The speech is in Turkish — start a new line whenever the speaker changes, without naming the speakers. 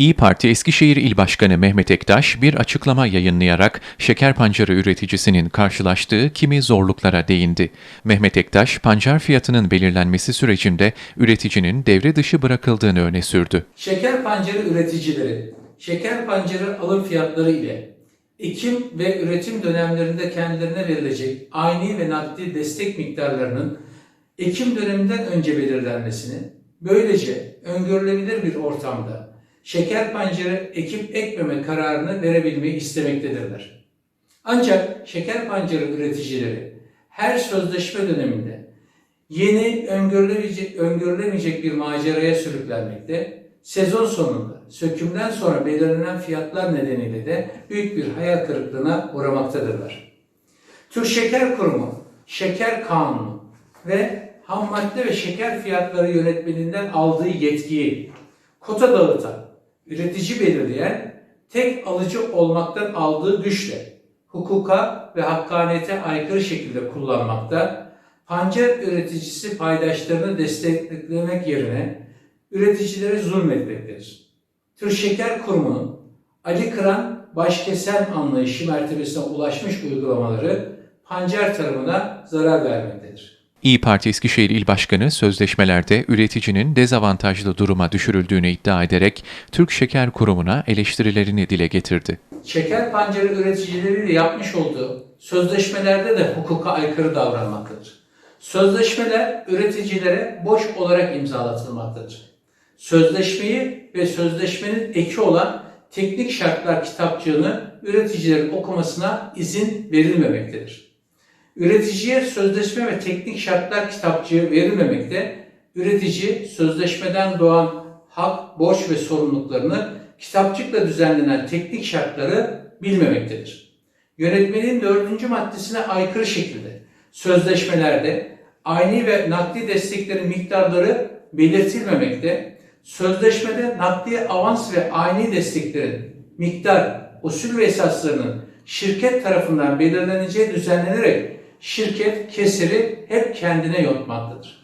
İyi Parti Eskişehir İl Başkanı Mehmet Ektaş bir açıklama yayınlayarak şeker pancarı üreticisinin karşılaştığı kimi zorluklara değindi. Mehmet Ektaş, pancar fiyatının belirlenmesi sürecinde üreticinin devre dışı bırakıldığını öne sürdü.
Şeker pancarı üreticileri, şeker pancarı alım fiyatları ile ekim ve üretim dönemlerinde kendilerine verilecek ayni ve nakdi destek miktarlarının ekim döneminden önce belirlenmesini, böylece öngörülebilir bir ortamda şeker pancarı ekip ekmeme kararını verebilmeyi istemektedirler. Ancak şeker pancarı üreticileri her sözleşme döneminde yeni öngörülemeyecek, öngörülemeyecek bir maceraya sürüklenmekte, sezon sonunda sökümden sonra belirlenen fiyatlar nedeniyle de büyük bir hayal kırıklığına uğramaktadırlar. Türk Şeker Kurumu, Şeker Kanunu ve ham madde ve şeker fiyatları yönetmeliğinden aldığı yetkiyi kota dağıtan, üretici belirleyen, tek alıcı olmaktan aldığı güçle hukuka ve hakkaniyete aykırı şekilde kullanmakta, pancar üreticisi paydaşlarını desteklemek yerine üreticilere zulmetmektedir. Türk Şeker Kurumu'nun Ali Kıran başkesen anlayışı mertebesine ulaşmış uygulamaları pancar tarımına zarar vermektedir.
İyi Parti Eskişehir İl Başkanı sözleşmelerde üreticinin dezavantajlı duruma düşürüldüğünü iddia ederek Türk Şeker Kurumu'na eleştirilerini dile getirdi.
Şeker pancarı üreticileriyle yapmış olduğu sözleşmelerde de hukuka aykırı davranmaktadır. Sözleşmeler üreticilere boş olarak imzalatılmaktadır. Sözleşmeyi ve sözleşmenin eki olan teknik şartlar kitapçığını üreticilerin okumasına izin verilmemektedir. Üreticiye sözleşme ve teknik şartlar kitapçığı verilmemekte, üretici sözleşmeden doğan hak, borç ve sorumluluklarını kitapçıkla düzenlenen teknik şartları bilmemektedir. Yönetmenin dördüncü maddesine aykırı şekilde sözleşmelerde ayni ve nakdi desteklerin miktarları belirtilmemekte, sözleşmede nakdi avans ve ayni desteklerin miktar, usul ve esaslarının şirket tarafından belirleneceği düzenlenerek şirket kesiri hep kendine yontmaktadır.